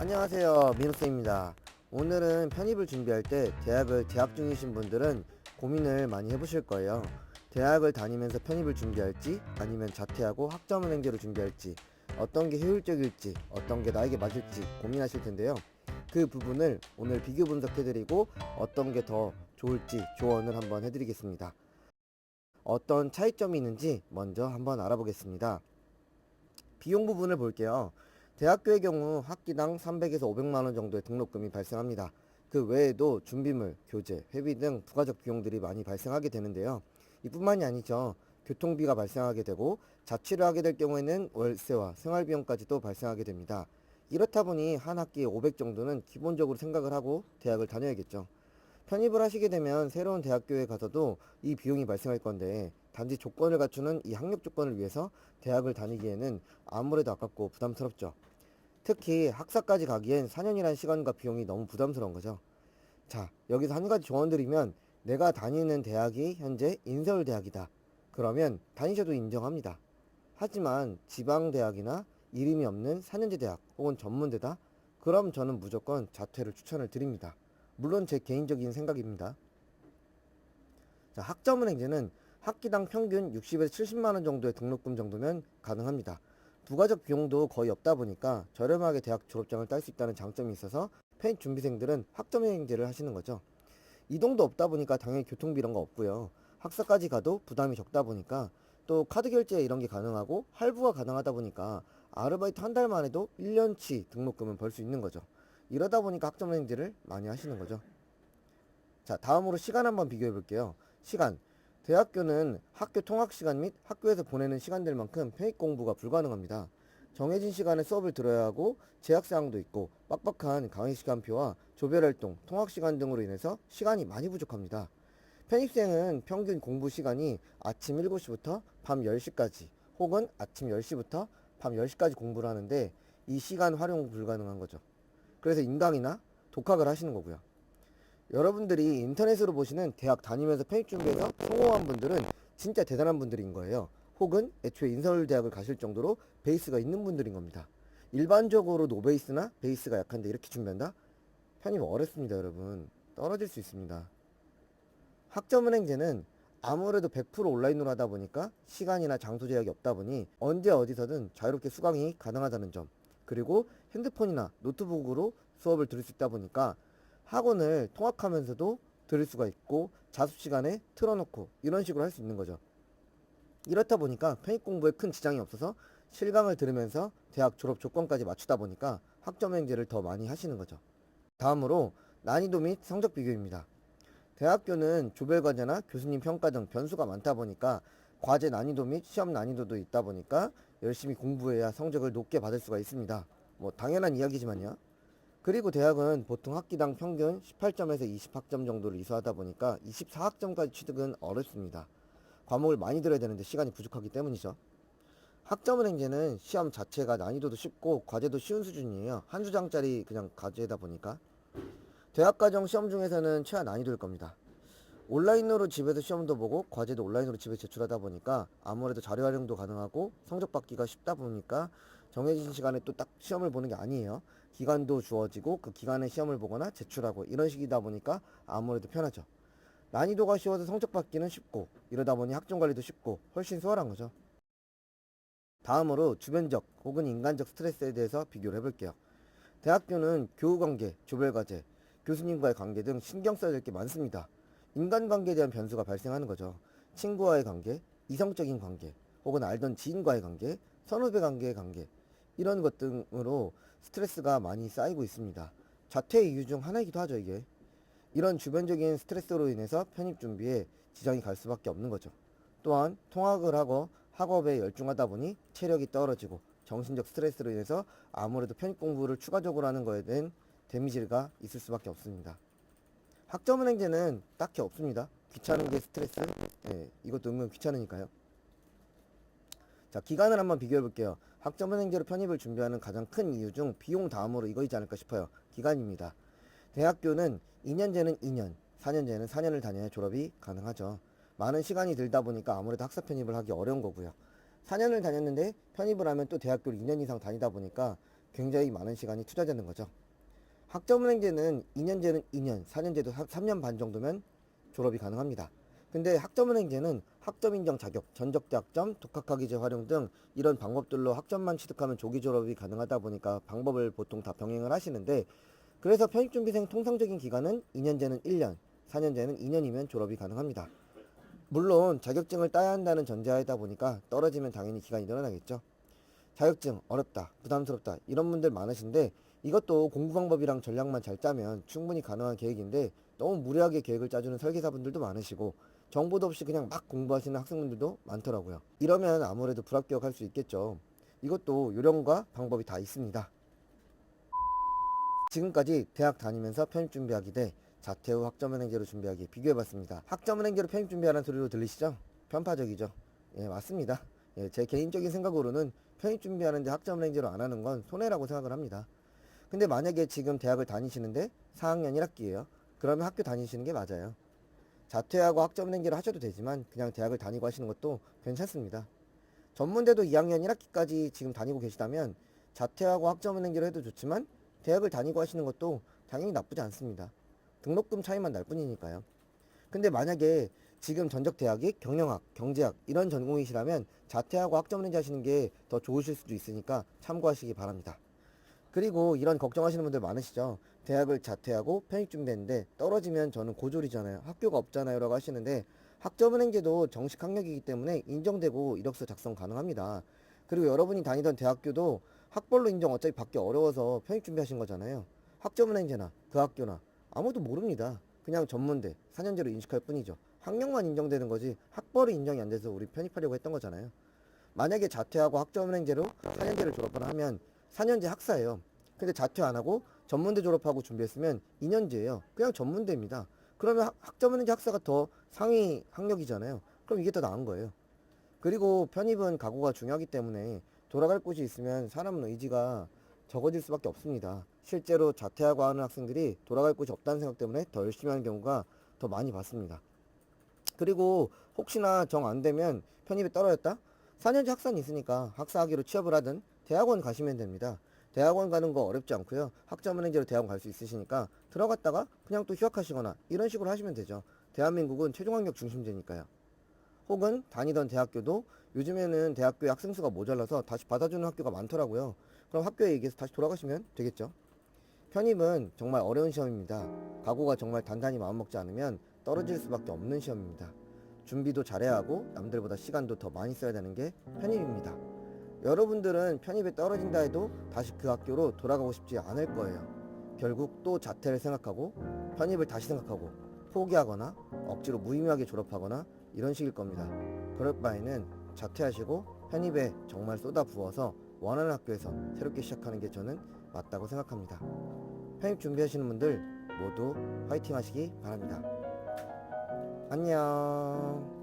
안녕하세요 민호쌤입니다. 오늘은 편입을 준비할 때 대학을 재학 중이신 분들은 고민을 많이 해보실 거예요. 대학을 다니면서 편입을 준비할지 아니면 자퇴하고 학점은행제로 준비할지 어떤 게 효율적일지 어떤 게 나에게 맞을지 고민하실 텐데요. 그 부분을 오늘 비교 분석해드리고 어떤 게 더 좋을지 조언을 한번 해드리겠습니다. 어떤 차이점이 있는지 먼저 한번 알아보겠습니다. 비용 부분을 볼게요 대학교의 경우 학기당 300에서 500만 원 정도의 등록금이 발생합니다. 그 외에도 준비물, 교재, 회비 등 부가적 비용들이 많이 발생하게 되는데요. 이뿐만이 아니죠. 교통비가 발생하게 되고 자취를 하게 될 경우에는 월세와 생활비용까지도 발생하게 됩니다. 이렇다 보니 한 학기에 500 정도는 기본적으로 생각을 하고 대학을 다녀야겠죠. 편입을 하시게 되면 새로운 대학교에 가서도 이 비용이 발생할 건데 단지 조건을 갖추는 이 학력 조건을 위해서 대학을 다니기에는 아무래도 아깝고 부담스럽죠. 특히 학사까지 가기엔 4년이라는 시간과 비용이 너무 부담스러운 거죠. 자, 여기서 한 가지 조언 드리면 내가 다니는 대학이 현재 인서울 대학이다. 그러면 다니셔도 인정합니다. 하지만 지방 대학이나 이름이 없는 4년제 대학 혹은 전문대다? 그럼 저는 무조건 자퇴를 추천을 드립니다. 물론 제 개인적인 생각입니다. 자, 학점은 행제는 학기당 평균 60에서 70만 원 정도의 등록금 정도면 가능합니다. 부가적 비용도 거의 없다 보니까 저렴하게 대학 졸업장을 딸 수 있다는 장점이 있어서 편입 준비생들은 학점행제를 하시는 거죠. 이동도 없다 보니까 당연히 교통비 이런 거 없고요. 학사까지 가도 부담이 적다 보니까 또 카드 결제 이런 게 가능하고 할부가 가능하다 보니까 아르바이트 한 달만 해도 1년치 등록금은 벌 수 있는 거죠. 이러다 보니까 학점행제를 많이 하시는 거죠. 자, 다음으로 시간 한번 비교해 볼게요. 시간. 대학교는 학교 통학 시간 및 학교에서 보내는 시간들만큼 편입 공부가 불가능합니다. 정해진 시간에 수업을 들어야 하고 재학 사항도 있고 빡빡한 강의 시간표와 조별 활동, 통학 시간 등으로 인해서 시간이 많이 부족합니다. 편입생은 평균 공부 시간이 아침 7시부터 밤 10시까지 혹은 아침 10시부터 밤 10시까지 공부를 하는데 이 시간 활용 불가능한 거죠. 그래서 인강이나 독학을 하시는 거고요. 여러분들이 인터넷으로 보시는 대학 다니면서 편입 준비해서 성공한 분들은 진짜 대단한 분들인 거예요. 혹은 애초에 인서울대학을 가실 정도로 베이스가 있는 분들인 겁니다. 일반적으로 노베이스나 베이스가 약한데 이렇게 준비한다? 편입 어렵습니다, 여러분. 떨어질 수 있습니다. 학점은행제는 아무래도 100% 온라인으로 하다 보니까 시간이나 장소 제약이 없다 보니 언제 어디서든 자유롭게 수강이 가능하다는 점 그리고 핸드폰이나 노트북으로 수업을 들을 수 있다 보니까 학원을 통학하면서도 들을 수가 있고 자습 시간에 틀어놓고 이런 식으로 할 수 있는 거죠. 이렇다 보니까 편입 공부에 큰 지장이 없어서 실강을 들으면서 대학 졸업 조건까지 맞추다 보니까 학점 행제를 더 많이 하시는 거죠. 다음으로 난이도 및 성적 비교입니다. 대학교는 조별 과제나 교수님 평가 등 변수가 많다 보니까 과제 난이도 및 시험 난이도도 있다 보니까 열심히 공부해야 성적을 높게 받을 수가 있습니다. 뭐 당연한 이야기지만요. 그리고 대학은 보통 학기당 평균 18점에서 20학점 정도를 이수하다 보니까 24학점까지 취득은 어렵습니다. 과목을 많이 들어야 되는데 시간이 부족하기 때문이죠. 학점은행제는 시험 자체가 난이도도 쉽고 과제도 쉬운 수준이에요. 한 주장짜리 그냥 과제다 보니까. 대학과정 시험 중에서는 최하 난이도일 겁니다. 온라인으로 집에서 시험도 보고 과제도 온라인으로 집에 제출하다 보니까 아무래도 자료 활용도 가능하고 성적 받기가 쉽다 보니까 정해진 시간에 또 딱 시험을 보는 게 아니에요. 기간도 주어지고 그 기간에 시험을 보거나 제출하고 이런 식이다 보니까 아무래도 편하죠. 난이도가 쉬워서 성적 받기는 쉽고 이러다 보니 학점 관리도 쉽고 훨씬 수월한 거죠. 다음으로 주변적 혹은 인간적 스트레스에 대해서 비교를 해볼게요. 대학교는 교우 관계, 조별 과제, 교수님과의 관계 등 신경 써야 될 게 많습니다. 인간관계에 대한 변수가 발생하는 거죠. 친구와의 관계, 이성적인 관계, 혹은 알던 지인과의 관계, 선후배 관계의 관계 이런 것 등으로 스트레스가 많이 쌓이고 있습니다. 자퇴의 이유 중 하나이기도 하죠, 이게. 이런 주변적인 스트레스로 인해서 편입 준비에 지장이 갈 수밖에 없는 거죠. 또한 통학을 하고 학업에 열중하다 보니 체력이 떨어지고 정신적 스트레스로 인해서 아무래도 편입 공부를 추가적으로 하는 거에 대한 데미지가 있을 수밖에 없습니다. 학점 은행제는 딱히 없습니다. 귀찮은 게 스트레스. 예, 이것도 은근 귀찮으니까요. 자, 기간을 한번 비교해 볼게요. 학점은 행제로 편입을 준비하는 가장 큰 이유 중 비용 다음으로 이거이지 않을까 싶어요. 기간입니다. 대학교는 2년제는 2년, 4년제는 4년을 다녀야 졸업이 가능하죠. 많은 시간이 들다 보니까 아무래도 학사 편입을 하기 어려운 거고요. 4년을 다녔는데 편입을 하면 또 대학교를 2년 이상 다니다 보니까 굉장히 많은 시간이 투자되는 거죠. 학점은행제는 2년제는 2년, 4년제도 3년 반 정도면 졸업이 가능합니다. 근데 학점은행제는 학점 인정 자격, 전적 대 학점, 독학학 위제 활용 등 이런 방법들로 학점만 취득하면 조기 졸업이 가능하다 보니까 방법을 보통 다 병행을 하시는데 그래서 편입준비생 통상적인 기간은 2년제는 1년, 4년제는 2년이면 졸업이 가능합니다. 물론 자격증을 따야 한다는 전제하에다 보니까 떨어지면 당연히 기간이 늘어나겠죠. 자격증 어렵다, 부담스럽다 이런 분들 많으신데 이것도 공부 방법이랑 전략만 잘 짜면 충분히 가능한 계획인데 너무 무리하게 계획을 짜주는 설계사분들도 많으시고 정보도 없이 그냥 막 공부하시는 학생분들도 많더라고요. 이러면 아무래도 불합격할 수 있겠죠. 이것도 요령과 방법이 다 있습니다. 지금까지 대학 다니면서 편입 준비하기 대 자퇴 후 학점은행제로 준비하기 비교해봤습니다. 학점은행제로 편입 준비하는 소리로 들리시죠? 편파적이죠. 예, 맞습니다. 예, 제 개인적인 생각으로는 편입 준비하는데 학점은행제로 안 하는 건 손해라고 생각을 합니다. 근데 만약에 지금 대학을 다니시는데 4학년 1학기예요. 그러면 학교 다니시는 게 맞아요. 자퇴하고 학점은행제를 하셔도 되지만 그냥 대학을 다니고 하시는 것도 괜찮습니다. 전문대도 2학년 1학기까지 지금 다니고 계시다면 자퇴하고 학점은행제를 해도 좋지만 대학을 다니고 하시는 것도 당연히 나쁘지 않습니다. 등록금 차이만 날 뿐이니까요. 근데 만약에 지금 전적 대학이 경영학, 경제학 이런 전공이시라면 자퇴하고 학점은행제 하시는 게 더 좋으실 수도 있으니까 참고하시기 바랍니다. 그리고 이런 걱정하시는 분들 많으시죠. 대학을 자퇴하고 편입 준비했는데 떨어지면 저는 고졸이잖아요. 학교가 없잖아요. 라고 하시는데 학점은행제도 정식 학력이기 때문에 인정되고 이력서 작성 가능합니다. 그리고 여러분이 다니던 대학교도 학벌로 인정 어차피 받기 어려워서 편입 준비하신 거잖아요. 학점은행제나 그 학교나 아무도 모릅니다. 그냥 전문대 4년제로 인식할 뿐이죠. 학력만 인정되는 거지 학벌이 인정이 안 돼서 우리 편입하려고 했던 거잖아요. 만약에 자퇴하고 학점은행제로 4년제를 졸업을 하면 4년제 학사예요. 근데 자퇴 안 하고 전문대 졸업하고 준비했으면 2년제예요. 그냥 전문대입니다. 그러면 학- 학점은행제 학사가 더 상위 학력이잖아요. 그럼 이게 더 나은 거예요. 그리고 편입은 각오가 중요하기 때문에 돌아갈 곳이 있으면 사람은 의지가 적어질 수밖에 없습니다. 실제로 자퇴하고 하는 학생들이 돌아갈 곳이 없다는 생각 때문에 더 열심히 하는 경우가 더 많이 봤습니다. 그리고 혹시나 정 안 되면 편입이 떨어졌다? 4년제 학사는 있으니까 학사학위로 취업을 하든 대학원 가시면 됩니다. 대학원 가는 거 어렵지 않고요. 학점은행제로 대학원 갈 수 있으시니까 들어갔다가 그냥 또 휴학하시거나 이런 식으로 하시면 되죠. 대한민국은 최종 학력 중심제니까요. 혹은 다니던 대학교도 요즘에는 대학교에 학생 수가 모자라서 다시 받아주는 학교가 많더라고요. 그럼 학교에 얘기해서 다시 돌아가시면 되겠죠. 편입은 정말 어려운 시험입니다. 각오가 정말 단단히 마음먹지 않으면 떨어질 수밖에 없는 시험입니다. 준비도 잘해야 하고 남들보다 시간도 더 많이 써야 되는 게 편입입니다. 여러분들은 편입에 떨어진다 해도 다시 그 학교로 돌아가고 싶지 않을 거예요. 결국 또 자퇴를 생각하고 편입을 다시 생각하고 포기하거나 억지로 무의미하게 졸업하거나 이런 식일 겁니다. 그럴 바에는 자퇴하시고 편입에 정말 쏟아 부어서 원하는 학교에서 새롭게 시작하는 게 저는 맞다고 생각합니다. 편입 준비하시는 분들 모두 화이팅 하시기 바랍니다. 안녕.